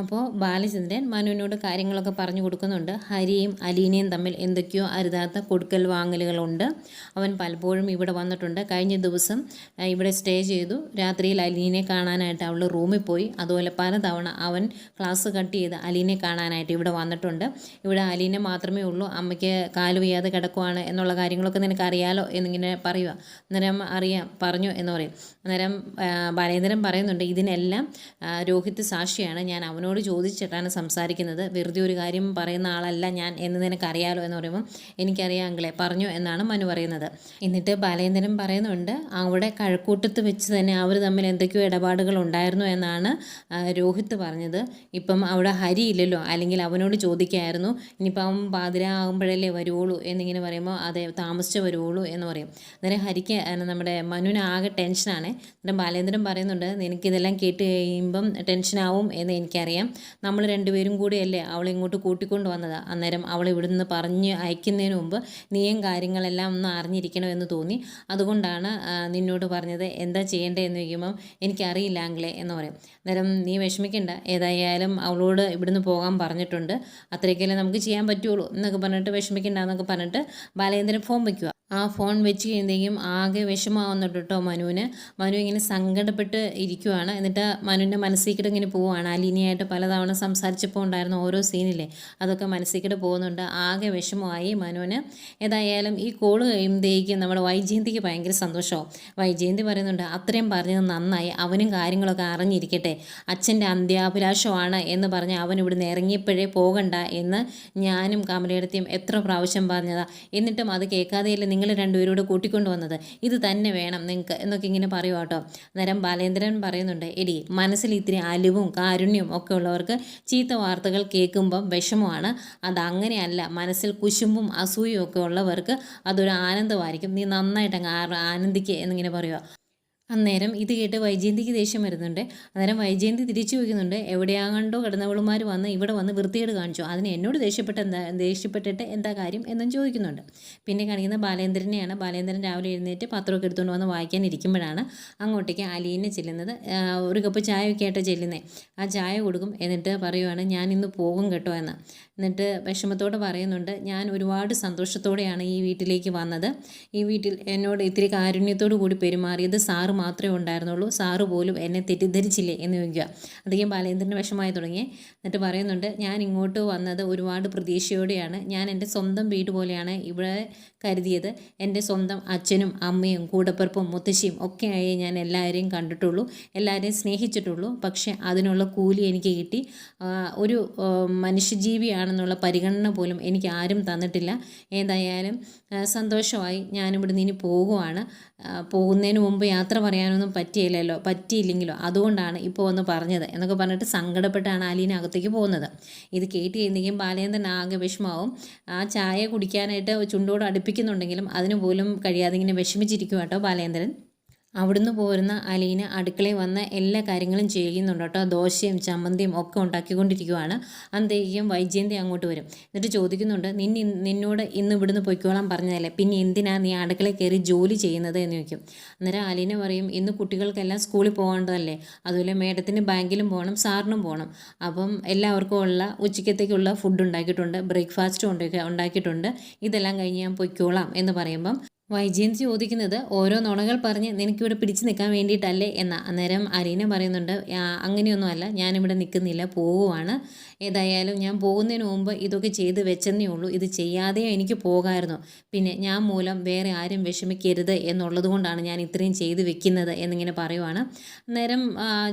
അപ്പോൾ ബാലചന്ദ്രൻ മനുവിനോട് കാര്യങ്ങളൊക്കെ പറഞ്ഞു കൊടുക്കുന്നുണ്ട്. ഹരിയും അലീനയും തമ്മിൽ എന്തൊക്കെയോ അരുതാത്ത കൊടുക്കൽ വാങ്ങലുകളുണ്ട്. അവൻ പലപ്പോഴും ഇവിടെ വന്നിട്ടുണ്ട്. കഴിഞ്ഞ ദിവസം ഇവിടെ സ്റ്റേ ചെയ്തു. രാത്രിയിൽ അലീനെ കാണാനായിട്ട് അവൾ റൂമിൽ പോയി. അതുപോലെ പലതവണ അവൻ ക്ലാസ് കട്ട് ചെയ്ത് അലീനെ കാണാനായിട്ട് ഇവിടെ വന്നിട്ടുണ്ട്. ഇവിടെ അലീന മാത്രമേ ഉള്ളൂ. അമ്മയ്ക്ക് കാൽ വയ്യാതെ കിടക്കുവാണ് എന്നുള്ള കാര്യങ്ങളൊക്കെ നിനക്ക് അറിയാലോ എന്നിങ്ങനെ പറയുക അന്നേരം അറിയാം പറഞ്ഞു എന്ന് പറയും. അന്നേരം ബാലേന്ദ്രൻ പറയുന്നുണ്ട് ഇതിനെല്ലാം രോഹിത് സാക്ഷിയാണ്. ഞാൻ അവനോട് ചോദിച്ചിട്ടാണ് സംസാരിക്കുന്നത്. വെറുതെ ഒരു കാര്യം പറയുന്ന ആളല്ല ഞാൻ എന്ന് നിനക്കറിയാലോ എന്ന് പറയുമ്പോൾ എനിക്കറിയാം അങ്കിളെ പറഞ്ഞു എന്നാണ് മനു പറയുന്നത്. എന്നിട്ട് ബാലേന്ദ്രൻ പറയുന്നുണ്ട് അവിടെ കഴക്കൂട്ടത്ത് വെച്ച് തന്നെ അവർ തമ്മിൽ എന്തൊക്കെയോ ഇടപാടുകൾ ഉണ്ടായിരുന്നു എന്നാണ് രോഹിത് പറഞ്ഞത്. ഇപ്പം അവിടെ ഹരി ഇല്ലല്ലോ അല്ലെങ്കിൽ അവനോട് ചോദിക്കായിരുന്നു. ഇനിയിപ്പം അവൻ പാതിര ആകുമ്പോഴല്ലേ വരുവുള്ളൂ എന്നിങ്ങനെ പറയുമ്പോൾ അതെ താമസിച്ച് വരുവുള്ളൂ എന്ന് പറയും. അന്നേരം ഹരിക്ക് നമ്മുടെ മനുവിന് ആകെ ടെൻഷനാണ്. അന്നേരം ബാലേന്ദ്രൻ പറയുന്നുണ്ട് നിനക്കിതെല്ലാം കേട്ട് കഴിയുമ്പം ടെൻഷനാവും എന്ന് എനിക്കറിയാം. നമ്മൾ രണ്ടുപേരും കൂടിയല്ലേ അവളെ ഇങ്ങോട്ട് കൂട്ടിക്കൊണ്ട് വന്നത്. അന്നേരം അവൾ ഇവിടുന്ന് പറഞ്ഞ് അയക്കുന്നതിന് മുമ്പ് നീയും കാര്യങ്ങളെല്ലാം ഒന്ന് അറിഞ്ഞിരിക്കണമെന്ന് തോന്നി. അതുകൊണ്ടാണ് നിന്നോട് പറഞ്ഞത് എന്താ ചെയ്യേണ്ടതെന്ന് ചോദിക്കുമ്പം എനിക്കറിയില്ല ആംഗ്ലേ എന്ന് പറയും. അന്നേരം നീ വിഷമിക്കണ്ട. ഏതായാലും അവളോട് ഇവിടുന്ന് പോകാൻ പറഞ്ഞിട്ടുണ്ട്. അത്രയൊക്കെയല്ലേ നമുക്ക് ചെയ്യാൻ പറ്റുള്ളൂ എന്നൊക്കെ പറഞ്ഞിട്ട് വിഷമിക്കണ്ട എന്നൊക്കെ പറഞ്ഞിട്ട് ബാലേന്ദ്രൻ ഫോം വയ്ക്കുക ആ ഫോൺ വെച്ച് കഴിയുമ്പോഴേക്കും ആകെ വിഷമാവുന്നുണ്ട് കേട്ടോ മനുവിന്. മനു ഇങ്ങനെ സങ്കടപ്പെട്ട് ഇരിക്കുവാണ്. എന്നിട്ട് മനുവിന്റെ മനസ്സിലേക്കിട്ട് ഇങ്ങനെ പോവുകയാണ് അലീനയായിട്ട് പലതവണ സംസാരിച്ചപ്പോൾ ഉണ്ടായിരുന്ന ഓരോ സീനിലെ അതൊക്കെ മനസ്സിലേക്കിട്ട് പോകുന്നുണ്ട്. ആകെ വിഷമമായി മനുവിന്. ഏതായാലും ഈ കോൾ കഴിയുമ്പോഴേക്കും നമ്മുടെ വൈജയന്തിക്ക് ഭയങ്കര സന്തോഷമാവും. വൈജയന്തി പറയുന്നുണ്ട് അത്രയും പറഞ്ഞത് നന്നായി. അവനും കാര്യങ്ങളൊക്കെ അറിഞ്ഞിരിക്കട്ടെ. അച്ഛന്റെ അന്ത്യാഭിലാഷമാണ് എന്ന് പറഞ്ഞ് അവൻ ഇവിടുന്ന് ഇറങ്ങിയപ്പോഴേ പോകണ്ട എന്ന് ഞാനും കമലയുടെ എത്ര പ്രാവശ്യം പറഞ്ഞതാ. എന്നിട്ടും അത് കേൾക്കാതെയല്ലേ നിങ്ങൾ രണ്ടുപേരോട് കൂട്ടിക്കൊണ്ടു വന്നത് ഇത് തന്നെ വേണം നിങ്ങൾക്ക് എന്നൊക്കെ ഇങ്ങനെ പറയുക കേട്ടോ. അന്നേരം ബാലേന്ദ്രൻ പറയുന്നുണ്ട് എടി മനസ്സിൽ ഇത്തിരി അലിവും കാരുണ്യവും ഒക്കെ ഉള്ളവർക്ക് ചീത്ത വാർത്തകൾ കേൾക്കുമ്പം വിഷമമാണ്. അത് അങ്ങനെയല്ല മനസ്സിൽ കുശുമ്പും അസൂയും ഒക്കെ ഉള്ളവർക്ക് അതൊരു ആനന്ദമായിരിക്കും. നീ നന്നായിട്ട് അങ്ങ് ആനന്ദിക്കുക എന്നിങ്ങനെ പറയുക അന്നേരം ഇത് കേട്ട് വൈജയന്തിക്ക് ദേഷ്യം വരുന്നുണ്ട്. അന്നേരം വൈജയന്തി തിരിച്ചു വയ്ക്കുന്നുണ്ട് എവിടെയാകണ്ടോ കിടന്നവളുമാർ വന്ന് ഇവിടെ വന്ന് വൃത്തികേട് കാണിച്ചു? അതിന് എന്നോട് ദേഷ്യപ്പെട്ട എന്താ ദേഷ്യപ്പെട്ടിട്ട് എന്താ കാര്യം? എന്നും ചോദിക്കുന്നുണ്ട്. പിന്നെ കാണിക്കുന്ന ബാലേന്ദ്രനെയാണ്. ബാലേന്ദ്രൻ രാവിലെ എഴുന്നേറ്റ് പത്രമൊക്കെ എടുത്തുകൊണ്ട് വന്ന് വായിക്കാൻ ഇരിക്കുമ്പോഴാണ് അങ്ങോട്ടേക്ക് അലീനെ ചെല്ലുന്നത്. ഒരു കപ്പ് ചായ ഒക്കെ ആയിട്ട് ചെല്ലുന്നത് ആ ചായ കൊടുക്കും. എന്നിട്ട് പറയുവാണ് ഞാൻ ഇന്ന് പോകും കേട്ടോ എന്ന്. എന്നിട്ട് വിഷമത്തോടെ പറയുന്നുണ്ട് ഞാൻ ഒരുപാട് സന്തോഷത്തോടെയാണ് ഈ വീട്ടിലേക്ക് വന്നത്. ഈ വീട്ടിൽ എന്നോട് ഇത്തിരി കാരുണ്യത്തോടു കൂടി പെരുമാറിയത് സാറ് മാത്രമേ ഉണ്ടായിരുന്നുള്ളൂ. സാറ് പോലും എന്നെ തെറ്റിദ്ധരിച്ചില്ലേ എന്ന് ചോദിക്കുക. അധികം ബാലേന്ദ്രന് വിഷമായി തുടങ്ങി. എന്നിട്ട് പറയുന്നുണ്ട് ഞാൻ ഇങ്ങോട്ട് വന്നത് ഒരുപാട് പ്രതീക്ഷയോടെയാണ്. ഞാൻ എന്റെ സ്വന്തം വീട് പോലെയാണ് ഇവിടെ കരുതിയത്. എന്റെ സ്വന്തം അച്ഛനും അമ്മയും കൂടപ്പിറപ്പും മുത്തശ്ശിയും ഒക്കെയായി ഞാൻ എല്ലാവരെയും കണ്ടിട്ടുള്ളൂ. എല്ലാവരെയും സ്നേഹിച്ചിട്ടുള്ളൂ. പക്ഷേ അതിനുള്ള കൂലി എനിക്ക് കിട്ടി. ഒരു മനുഷ്യജീവിയാണെന്നുള്ള പരിഗണന പോലും എനിക്ക് ആരും തന്നിട്ടില്ല. ഏതായാലും സന്തോഷമായി സന്തോഷമായി ഞാനിവിടുന്ന് ഇനി പോകുവാണ്. പോകുന്നതിന് മുമ്പ് യാത്ര പറയാനൊന്നും പറ്റിയില്ലല്ലോ പറ്റിയില്ലെങ്കിലോ? അതുകൊണ്ടാണ് ഇപ്പോൾ ഒന്ന് പറഞ്ഞത് എന്നൊക്കെ പറഞ്ഞിട്ട് സങ്കടപ്പെട്ടാണ് ആലീന അകത്തേക്ക് പോകുന്നത്. ഇത് കേട്ട് കഴിയുമ്പോഴേക്കും ബാലേന്ദ്രൻ ആകെ വിഷമാവും ആ ചായ കുടിക്കാനായിട്ട് ചുണ്ടോട് അടുപ്പിക്കുന്നുണ്ടെങ്കിലും അതിന് പോലും കഴിയാതെ ഇങ്ങനെ വിഷമിച്ചിരിക്കും കേട്ടോ ബാലേന്ദ്രൻ. അവിടുന്ന് പോരുന്ന അലീന അടുക്കളയിൽ വന്ന എല്ലാ കാര്യങ്ങളും ചെയ്യുന്നുണ്ട് കേട്ടോ. ദോശയും ചമ്മന്തിയും ഒക്കെ ഉണ്ടാക്കിക്കൊണ്ടിരിക്കുവാണ്. അന്തേക്കും വൈജയന്തി അങ്ങോട്ട് വരും. എന്നിട്ട് ചോദിക്കുന്നുണ്ട് നിന്നെ നിന്നോട് ഇന്ന് ഇവിടുന്ന് പൊയ്ക്കോളാൻ പറഞ്ഞതല്ലേ? പിന്നെ എന്തിനാ നീ അടുക്കളയിൽ കയറി ജോലി ചെയ്യുന്നത്? എന്ന് ചോദിക്കും. അന്നേരം അലീന പറയും ഇന്ന് കുട്ടികൾക്കെല്ലാം സ്കൂളിൽ പോകേണ്ടതല്ലേ? അതുപോലെ മേഡത്തിന് ബാങ്കിലും പോകണം സാറിനും പോകണം. അപ്പം എല്ലാവർക്കും ഉള്ള ഉച്ചക്കത്തേക്കുള്ള ഫുഡ് ഉണ്ടാക്കിയിട്ടുണ്ട് ബ്രേക്ക്ഫാസ്റ്റും ഉണ്ടാക്കിയിട്ടുണ്ട്. ഇതെല്ലാം കഴിഞ്ഞ് ഞാൻ പൊയ്ക്കോളാം എന്ന് പറയുമ്പം വൈജയന്തി ചോദിക്കുന്നത് ഓരോ നുണകൾ പറഞ്ഞ് നിനക്കിവിടെ പിടിച്ചു നിൽക്കാൻ വേണ്ടിയിട്ടല്ലേ എന്ന അന്നേരം അരീന പറയുന്നുണ്ട് "ആ, അങ്ങനെയൊന്നുമല്ല ഞാനിവിടെ നിൽക്കുന്നില്ല പോവുകയാണ് ഏതായാലും ഞാൻ പോകുന്നതിന് മുമ്പ് ഇതൊക്കെ ചെയ്ത് വെച്ചെന്നേ ഉള്ളൂ ഇത് ചെയ്യാതെയോ എനിക്ക് പോകാമായിരുന്നു. പിന്നെ ഞാൻ മൂലം വേറെ ആരും വിഷമിക്കരുത് എന്നുള്ളത് കൊണ്ടാണ് ഞാൻ ഇത്രയും ചെയ്ത് വെക്കുന്നത് എന്നിങ്ങനെ പറയുവാണ്. അന്നേരം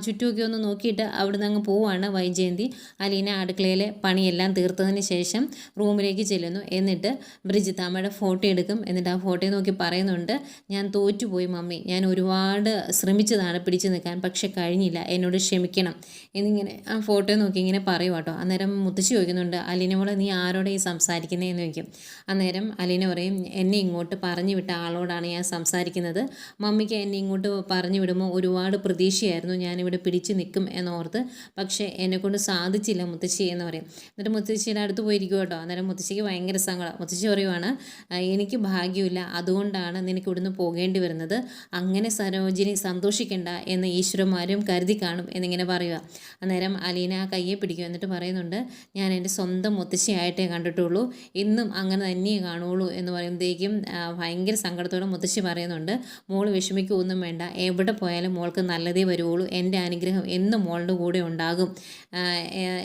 ചുറ്റുമൊക്കെ ഒന്ന് നോക്കിയിട്ട് അവിടുന്ന് അങ്ങ് പോവുകയാണ് വൈജയന്തി. അലീന അടുക്കളയിലെ പണിയെല്ലാം തീർത്തതിന് ശേഷം റൂമിലേക്ക് ചെല്ലുന്നു. എന്നിട്ട് ബ്രിജിത്താമ്മയുടെ ഫോട്ടോ എടുക്കും. എന്നിട്ട് ആ ഫോട്ടോ നോക്കി പറയുന്നുണ്ട് ഞാൻ തോറ്റുപോയി മമ്മി. ഞാൻ ഒരുപാട് ശ്രമിച്ചതാണ് പിടിച്ചു നിൽക്കാൻ പക്ഷെ കഴിഞ്ഞില്ല. എന്നോട് ക്ഷമിക്കണം. എന്നിങ്ങനെ ആ ഫോട്ടോ നോക്കി ഇങ്ങനെ പറയും കേട്ടോ. അന്നേരം മുത്തശ്ശി ചോദിക്കുന്നുണ്ട് അലീന നീ ആരോടെ ഈ സംസാരിക്കുന്നതെന്ന് ചോദിക്കും. അന്നേരം അലീന പറയും എന്നെ ഇങ്ങോട്ട് പറഞ്ഞു വിട്ട ആളോടാണ് ഞാൻ സംസാരിക്കുന്നത്. മമ്മിക്ക് എന്നെ ഇങ്ങോട്ട് പറഞ്ഞു വിടുമ്പോൾ ഒരുപാട് പ്രതീക്ഷയായിരുന്നു. ഞാനിവിടെ പിടിച്ചു നിൽക്കും എന്നോർത്ത് പക്ഷേ എന്നെക്കൊണ്ട് സാധിച്ചില്ല മുത്തശ്ശി എന്ന് പറയും. എന്നിട്ട് മുത്തശ്ശിയുടെ അടുത്ത് പോയിരിക്കും കേട്ടോ. അന്നേരം മുത്തശ്ശിക്ക് ഭയങ്കര സങ്കടം. മുത്തശ്ശി പറയുവാണ് എനിക്ക് ഭാഗ്യമില്ല. അതുകൊണ്ട് അതുകൊണ്ടാണ് നിനക്ക് ഇവിടുന്ന് പോകേണ്ടി വരുന്നത്. അങ്ങനെ സരോജിനി സന്തോഷിക്കേണ്ട എന്ന് ഈശ്വരന്മാരും കരുതി കാണും എന്നിങ്ങനെ പറയുക. അന്നേരം അലീന ആ കയ്യെ പിടിക്കും എന്നിട്ട് പറയുന്നുണ്ട് ഞാൻ എന്റെ സ്വന്തം മുത്തശ്ശിയായിട്ടേ കണ്ടിട്ടുള്ളൂ. ഇന്നും അങ്ങനെ തന്നെ കാണുള്ളൂ എന്ന് പറയുമ്പോഴത്തേക്കും ഭയങ്കര സങ്കടത്തോടെ മുത്തശ്ശി പറയുന്നുണ്ട് മോൾ വിഷമിക്കുകയൊന്നും വേണ്ട. എവിടെ പോയാലും മോൾക്ക് നല്ലതേ വരുവുള്ളൂ. എന്റെ അനുഗ്രഹം എന്നും മോളുടെ കൂടെ ഉണ്ടാകും.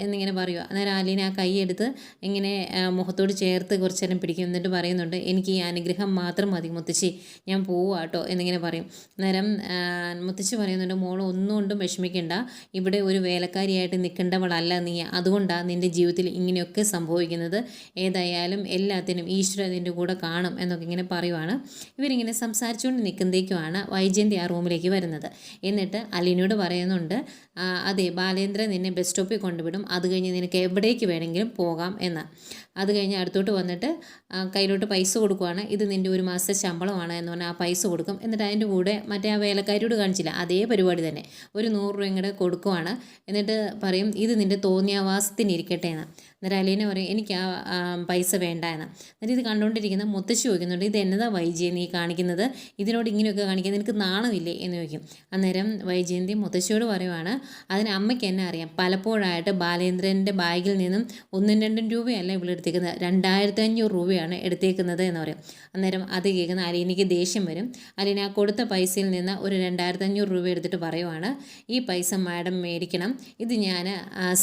എന്നിങ്ങനെ പറയുക. അന്നേരം അലീന ആ കൈയെടുത്ത് ഇങ്ങനെ മുഖത്തോട് ചേർത്ത് കുറച്ചേരം പിടിക്കും. എന്നിട്ട് പറയുന്നുണ്ട് എനിക്ക് ഈ അനുഗ്രഹം മാത്രം മതി മുത്തശ്ശി. ഞാൻ പോവാട്ടോ എന്നിങ്ങനെ പറയും. അന്നേരം മുത്തശ്ശി പറയുന്നുണ്ട് മോൾ ഒന്നുകൊണ്ടും വിഷമിക്കേണ്ട. ഇവിടെ ഒരു വേലക്കാരിയായിട്ട് നിൽക്കേണ്ടവളല്ല നീ. അതുകൊണ്ടാണ് നിന്റെ ജീവിതത്തിൽ ഇങ്ങനെയൊക്കെ സംഭവിക്കുന്നത്. ഏതായാലും എല്ലാത്തിനും ഈശ്വര നിന്റെ കൂടെ കാണും എന്നൊക്കെ ഇങ്ങനെ പറയുവാണ്. ഇവരിങ്ങനെ സംസാരിച്ചുകൊണ്ട് നിൽക്കുന്നതേക്കുമാണ് വൈജയന്തി ആ റൂമിലേക്ക് വരുന്നത്. എന്നിട്ട് അലിനോട് പറയുന്നുണ്ട് അതെ ബാലേന്ദ്രൻ നിന്നെ ബസ് സ്റ്റോപ്പിൽ കൊണ്ടുവിടും. അത് കഴിഞ്ഞ് നിനക്ക് എവിടേക്ക് വേണമെങ്കിലും പോകാം എന്ന്. അത് കഴിഞ്ഞ് അടുത്തോട്ട് വന്നിട്ട് കയ്യിലോട്ട് പൈസ കൊടുക്കുവാണ്. ഇത് നിന്റെ ഒരു മാസത്തെ ശമ്പളമാണ് എന്ന് പറഞ്ഞാൽ ആ പൈസ കൊടുക്കും. എന്നിട്ട് അതിന്റെ കൂടെ മറ്റേ ആ വേലക്കാരിയോട് കാണിച്ചില്ല. അതേ പരിപാടി തന്നെ. ഒരു നൂറ് രൂപയും കൂടെ കൊടുക്കുവാണ്. എന്നിട്ട് പറയും ഇത് നിന്റെ തോന്നിയാവാസത്തിന് ഇരിക്കട്ടെ എന്ന്. അന്നേരം അലീന പറയും എനിക്ക് ആ പൈസ വേണ്ട എന്ന്. എന്നിട്ട് ഇത് കണ്ടുകൊണ്ടിരിക്കുന്ന മുത്തശ്ശി ചോദിക്കുന്നുണ്ട് ഇത് എന്നതാ വൈജയൻ നീ കാണിക്കുന്നത്? ഇതിനോട് ഇങ്ങനെയൊക്കെ കാണിക്കുന്നത്? എനിക്ക് നാണമില്ലേ? എന്ന് ചോദിക്കും. അന്നേരം വൈജയന്തി മുത്തശ്ശിയോട് പറയുവാണ് അതിന് അമ്മയ്ക്ക് എന്നെ അറിയാം. പലപ്പോഴായിട്ട് ബാലേന്ദ്രന്റെ ബാഗിൽ നിന്നും ഒന്നും രണ്ടും രൂപയല്ല ഇവിടെ എടുത്തേക്കുന്നത്. രണ്ടായിരത്തി അഞ്ഞൂറ് രൂപയാണ് എടുത്തേക്കുന്നത് എന്ന് പറയും. അന്നേരം അത് കേൾക്കുന്ന അലീനയ്ക്ക് ദേഷ്യം വരും. അലീന ആ കൊടുത്ത പൈസയിൽ നിന്ന് ഒരു രണ്ടായിരത്തി അഞ്ഞൂറ് രൂപ എടുത്തിട്ട് പറയുവാണ് ഈ പൈസ മാഡം മേടിക്കണം. ഇത് ഞാൻ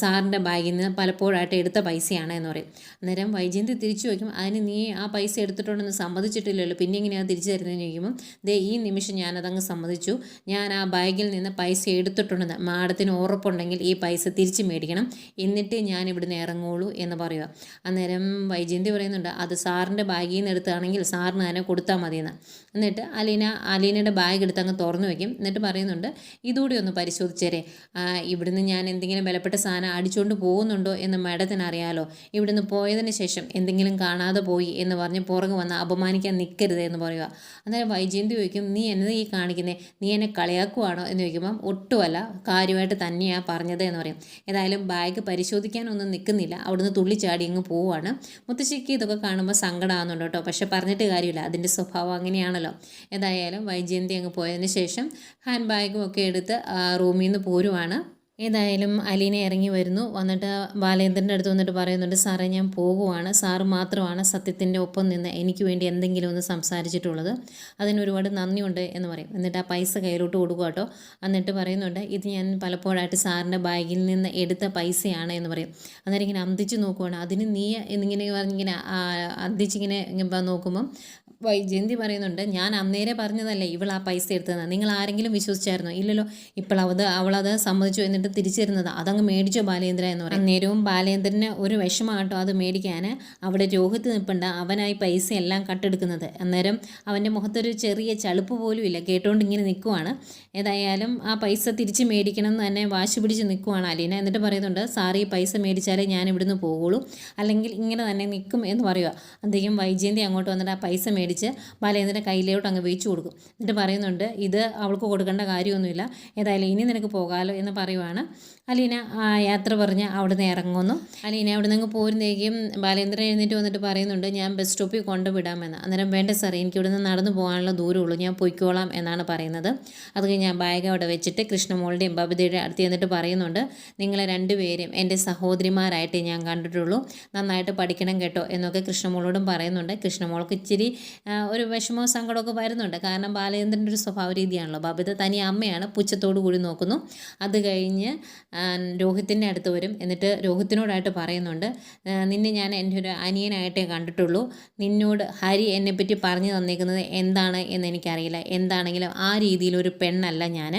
സാറിന്റെ ബാഗിൽ നിന്ന് പലപ്പോഴായിട്ട് എടുത്ത പൈസയാണ് എന്ന് പറയും. അന്നേരം വൈജയന്തി തിരിച്ചു വയ്ക്കും അതിന് നീ ആ പൈസ എടുത്തിട്ടുണ്ടെന്ന് സമ്മതിച്ചിട്ടില്ലല്ലോ. പിന്നെ എങ്ങനെയാണ് തിരിച്ചു തരുന്നതെന്ന് ചോദിക്കുമ്പോൾ ദേ ഈ നിമിഷം ഞാനതങ്ങ് സമ്മതിച്ചു. ഞാൻ ആ ബാഗിൽ നിന്ന് പൈസ എടുത്തിട്ടുണ്ടെന്ന്. മാഡത്തിന് ഉറപ്പുണ്ടെങ്കിൽ ഈ പൈസ തിരിച്ചു മേടിക്കണം. എന്നിട്ട് ഞാൻ ഇവിടുന്ന് ഇറങ്ങുള്ളൂ എന്ന് പറയുക. അന്നേരം വൈജയന്തി പറയുന്നുണ്ട് അത് സാറിന്റെ ബാഗിൽ നിന്ന് എടുത്താണെങ്കിൽ സാറിന് തന്നെ കൊടുത്താൽ മതിയെന്ന്. എന്നിട്ട് അലീന അലീനയുടെ ബാഗ് എടുത്ത് അങ്ങ് തുറന്നു വയ്ക്കും. എന്നിട്ട് പറയുന്നുണ്ട് ഇതുകൂടി ഒന്ന് പരിശോധിച്ചേരെ. ഇവിടുന്ന് ഞാൻ എന്തെങ്കിലും വിലപ്പെട്ട സാധനം അടിച്ചുകൊണ്ട് പോകുന്നുണ്ടോ എന്ന് മാഡത്തിന് അറിയാം അറിയാലോ ഇവിടുന്ന് പോയതിന് ശേഷം എന്തെങ്കിലും കാണാതെ പോയി എന്ന് പറഞ്ഞ് പുറകെ വന്ന് അപമാനിക്കാൻ നിൽക്കരുത് എന്ന് പറയുക. അന്നേരം വൈജയന്തി ചോദിക്കും നീ എന്നത് ഈ കാണിക്കുന്നേ? നീ എന്നെ കളിയാക്കുവാണോ? എന്ന് ചോദിക്കുമ്പം ഒട്ടുമല്ല. കാര്യമായിട്ട് തന്നെയാണ് പറഞ്ഞത് എന്ന് പറയും. ഏതായാലും ബാഗ് പരിശോധിക്കാനൊന്നും നിൽക്കുന്നില്ല അവിടുന്ന് തുള്ളിച്ചാടി അങ്ങ് പോവുകയാണ് മുത്തശ്ശിക്ക് ഇതൊക്കെ കാണുമ്പോൾ സങ്കടമാകുന്നുണ്ട് കേട്ടോ. പക്ഷെ പറഞ്ഞിട്ട് കാര്യമില്ല. അതിന്റെ സ്വഭാവം അങ്ങനെയാണല്ലോ. ഏതായാലും വൈജയന്തി അങ്ങ് പോയതിന് ശേഷം ഹാൻഡ് ബാഗും ഒക്കെ എടുത്ത് റൂമിൽ നിന്ന് പോരുവാണ്. ഏതായാലും അലീന ഇറങ്ങി വരുന്നു. വന്നിട്ട് ബാലേന്ദ്രന്റെ അടുത്ത് വന്നിട്ട് പറയുന്നുണ്ട് സാറേ ഞാൻ പോകുവാണ്. സാറ് മാത്രമാണ് സത്യത്തിന്റെ ഒപ്പം നിന്ന് എനിക്ക് വേണ്ടി എന്തെങ്കിലും ഒന്ന് സംസാരിച്ചിട്ടുള്ളത്. അതിന് ഒരുപാട് നന്ദിയുണ്ട് എന്ന് പറയും. എന്നിട്ട് ആ പൈസ കയ്യിലോട്ട് കൊടുക്കുക കേട്ടോ. എന്നിട്ട് പറയുന്നുണ്ട് ഇത് ഞാൻ പലപ്പോഴായിട്ട് സാറിന്റെ ബാഗിൽ നിന്ന് എടുത്ത പൈസയാണ് എന്ന് പറയും. അന്നേരം ഇങ്ങനെ അന്തിച്ച് നോക്കുവാണ്. അതിന് നീ എന്നിങ്ങനെ പറഞ്ഞിങ്ങനെ അന്തിച്ചിങ്ങനെ നോക്കുമ്പം വൈജയന്തി പറയുന്നുണ്ട് ഞാൻ അന്നേരെ പറഞ്ഞതല്ലേ ഇവൾ ആ പൈസ എടുത്തതെന്ന്? നിങ്ങൾ ആരെങ്കിലും വിശ്വസിച്ചായിരുന്നോ? ഇല്ലല്ലോ ഇപ്പോൾ അവത് അവളത് സമ്മതിച്ചു എന്നിട്ട് തിരിച്ചിരുന്നത്. അതങ്ങ് മേടിച്ചോ ബാലേന്ദ്ര എന്ന് പറയും. അന്നേരവും ബാലേന്ദ്രന് ഒരു വിഷമാട്ടോ അത് മേടിക്കാൻ. അവിടെ രോഹിത്ത് നിൽപ്പുണ്ട് അവനായി പൈസ എല്ലാം കട്ടെടുക്കുന്നത്. അന്നേരം അവന്റെ മുഖത്തൊരു ചെറിയ ചളുപ്പ് പോലും ഇല്ല. കേട്ടോണ്ട് ഇങ്ങനെ നിൽക്കുവാണ് ഏതായാലും ആ പൈസ തിരിച്ച് മേടിക്കണം എന്ന് തന്നെ വാശി പിടിച്ച് നിൽക്കുവാണ് അലീന. എന്നിട്ട് പറയുന്നുണ്ട് സാറി പൈസ മേടിച്ചാലേ ഞാൻ ഇവിടുന്ന് പോകുള്ളൂ അല്ലെങ്കിൽ ഇങ്ങനെ തന്നെ നിൽക്കും എന്ന് പറയുക അദ്ദേഹം വൈജയന്തി അങ്ങോട്ട് വന്നിട്ട് ആ പൈസ മേടിച്ച് ബാലേന്ദ്രന്റെ കയ്യിലോട്ട് അങ്ങ് വെച്ചു കൊടുക്കും. എന്നിട്ട് പറയുന്നുണ്ട് ഇത് അവൾക്ക് കൊടുക്കേണ്ട കാര്യമൊന്നുമില്ല. ഏതായാലും ഇനി നിനക്ക് പോകാമല്ലോ എന്ന് പറയുവാണ്. അലീന യാത്ര പറഞ്ഞ് അവിടുന്ന് ഇറങ്ങുന്നു. അലീന അവിടെ നിന്ന് പോരുന്നേക്കും ബാലേന്ദ്രൻ എഴുന്നേറ്റ് വന്നിട്ട് പറയുന്നുണ്ട് ഞാൻ ബസ് സ്റ്റോപ്പിൽ കൊണ്ടുവിടാമെന്ന്. അന്നേരം വേണ്ട സാർ എനിക്ക് ഇവിടെ നിന്ന് നടന്നു പോകാനുള്ള ദൂരമുള്ളൂ ഞാൻ പൊയ്ക്കോളാം എന്നാണ് പറയുന്നത്. അത് ഞാൻ ബാഗ് അവിടെ വെച്ചിട്ട് കൃഷ്ണമോളുടെയും ബബിതയുടെ അടുത്ത് ചെന്നിട്ട് പറയുന്നുണ്ട് നിങ്ങളെ രണ്ടുപേരും എന്റെ സഹോദരിമാരായിട്ട് ഞാൻ കണ്ടിട്ടുള്ളൂ. നന്നായിട്ട് പഠിക്കണം കേട്ടോ എന്നൊക്കെ കൃഷ്ണമോളോടും പറയുന്നുണ്ട്. കൃഷ്ണമോൾക്ക് ഇച്ചിരി ഒരു വിഷമവും സങ്കടമൊക്കെ വരുന്നുണ്ട്. കാരണം ബാലചന്ദ്രന്റെ ഒരു സ്വഭാവ രീതിയാണല്ലോ ബബിത തനി അമ്മയാണ്. പുച്ഛത്തോടു കൂടി നോക്കുന്നു. അത് കഴിഞ്ഞ് രോഹിത്തിന്റെ അടുത്ത് വരും. എന്നിട്ട് രോഹിത്തിനോടായിട്ട് പറയുന്നുണ്ട് നിന്നെ ഞാൻ എന്റെ ഒരു അനിയനായിട്ടേ കണ്ടിട്ടുള്ളൂ. നിന്നോട് ഹരി എന്നെപ്പറ്റി പറഞ്ഞു തന്നേക്കുന്നത് എന്താണ് എന്ന് എനിക്കറിയില്ല. എന്താണെങ്കിലും ആ രീതിയിലൊരു പെണ്ണല്ല ഞാൻ.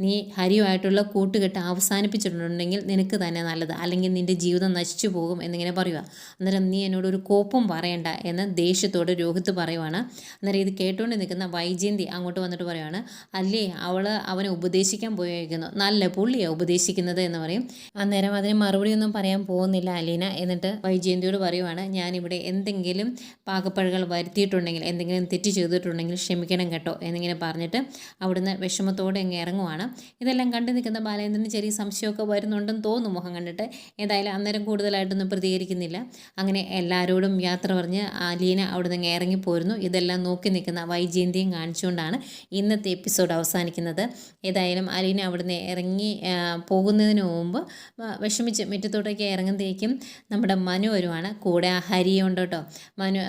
നീ ഹരിയുമായിട്ടുള്ള കൂട്ടുകെട്ട് അവസാനിപ്പിച്ചിട്ടുണ്ടെങ്കിൽ നിനക്ക് തന്നെ നല്ലത്. അല്ലെങ്കിൽ നിന്റെ ജീവിതം നശിച്ചു പോകും എന്നിങ്ങനെ പറയുക അന്നേരം നീ എന്നോട് ഒരു കോപ്പം പറയണ്ട എന്ന് ദേഷ്യത്തോട് രോഹിത്ത് പറയുവാണ്. അന്നേരം ഇത് കേട്ടുകൊണ്ട് നിൽക്കുന്ന വൈജയന്തി അങ്ങോട്ട് വന്നിട്ട് പറയുവാണ് അല്ലേ അവൾ അവനെ ഉപദേശിക്കാൻ പോയിരിക്കുന്നു നല്ല പുള്ളിയാണ് ഉപദേശിക്കുന്നത് എന്ന് പറയും. അന്നേരം അതിന് മറുപടി ഒന്നും പറയാൻ പോകുന്നില്ല അലീന. എന്നിട്ട് വൈജയന്തിയോട് പറയുവാണ് ഞാനിവിടെ എന്തെങ്കിലും പാകപ്പഴകൾ വരുത്തിയിട്ടുണ്ടെങ്കിൽ എന്തെങ്കിലും തെറ്റ് ചെയ്തിട്ടുണ്ടെങ്കിൽ ക്ഷമിക്കണം കേട്ടോ എന്നിങ്ങനെ പറഞ്ഞിട്ട് അവിടുന്ന് വിഷമത്തോടെ അങ്ങ് ഇറങ്ങുവാണ്. ഇതെല്ലാം കണ്ടു നിൽക്കുന്ന ബാലേന്ദ്രന് ചെറിയ സംശയമൊക്കെ വരുന്നുണ്ടെന്ന് തോന്നുന്നു മുഖം കണ്ടിട്ട്. ഏതായാലും അന്നേരം കൂടുതലായിട്ടൊന്നും പ്രതികരിക്കുന്നില്ല. അങ്ങനെ എല്ലാവരോടും യാത്ര പറഞ്ഞ് അലീന അവിടുന്ന് അങ്ങ് ഇറങ്ങിപ്പോരുന്നു. പോരുന്നു ഇതെല്ലാം നോക്കി നിൽക്കുന്ന വൈജയന്തിയും കാണിച്ചുകൊണ്ടാണ് ഇന്നത്തെ എപ്പിസോഡ് അവസാനിക്കുന്നത്. ഏതായാലും അലീന അവിടുന്ന് ഇറങ്ങി പോകുന്നതിന് മുമ്പ് വിഷമിച്ച് മുറ്റത്തോട്ടേക്ക് ഇറങ്ങുന്നതേക്കും നമ്മുടെ മനു വരുവാണ്. കൂടെ ഹരിയുണ്ട് കേട്ടോ. മനു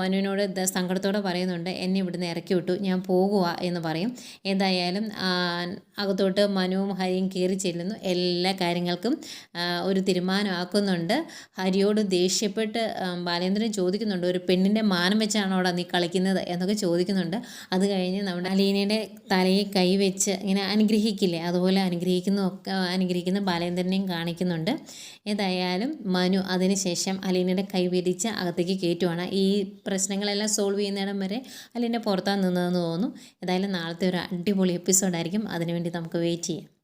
മനുവിനോട് സങ്കടത്തോടെ പറയുന്നുണ്ട് എന്നെ ഇവിടുന്ന് ഇറക്കി വിട്ടു. ഞാൻ പോകുക എന്ന് പറയും. ഏതായാലും അകത്തോട്ട് മനുവും ഹരിയും കയറി ചെല്ലുന്നു. എല്ലാ കാര്യങ്ങൾക്കും ഒരു തീരുമാനമാക്കുന്നുണ്ട്. ഹരിയോട് ദേഷ്യപ്പെട്ട് ബാലേന്ദ്രൻ ചോദിക്കുന്നുണ്ട് ഒരു പെണ്ണിന്റെ മാനം വെച്ചാണോടാ നീ കളിക്കുന്നത് എന്നൊക്കെ ചോദിക്കുന്നുണ്ട്. അത് കഴിഞ്ഞ് നമ്മുടെ അലീനയുടെ തലയിൽ കൈവച്ച് ഇങ്ങനെ അനുഗ്രഹിക്കില്ലേ? അതുപോലെ അനുഗ്രഹിക്കുന്ന ഒക്കെ അനുഗ്രഹിക്കുന്ന ബാലേന്ദ്രനെയും കാണിക്കുന്നുണ്ട്. ഏതായാലും മനു അതിനുശേഷം അലീനയുടെ കൈ പിടിച്ച് അകത്തേക്ക് കയറ്റുവാണ്. ഈ പ്രശ്നങ്ങളെല്ലാം സോൾവ് ചെയ്യുന്നിടം വരെ അലീന പുറത്താണ് നിന്നതെന്ന് തോന്നുന്നു. ഏതായാലും നാളത്തെ ഒരു അടിപൊളി എപ്പിസോഡായിരിക്കും. അതിനുവേണ്ടി നമുക്ക് വെയിറ്റ് ചെയ്യാം.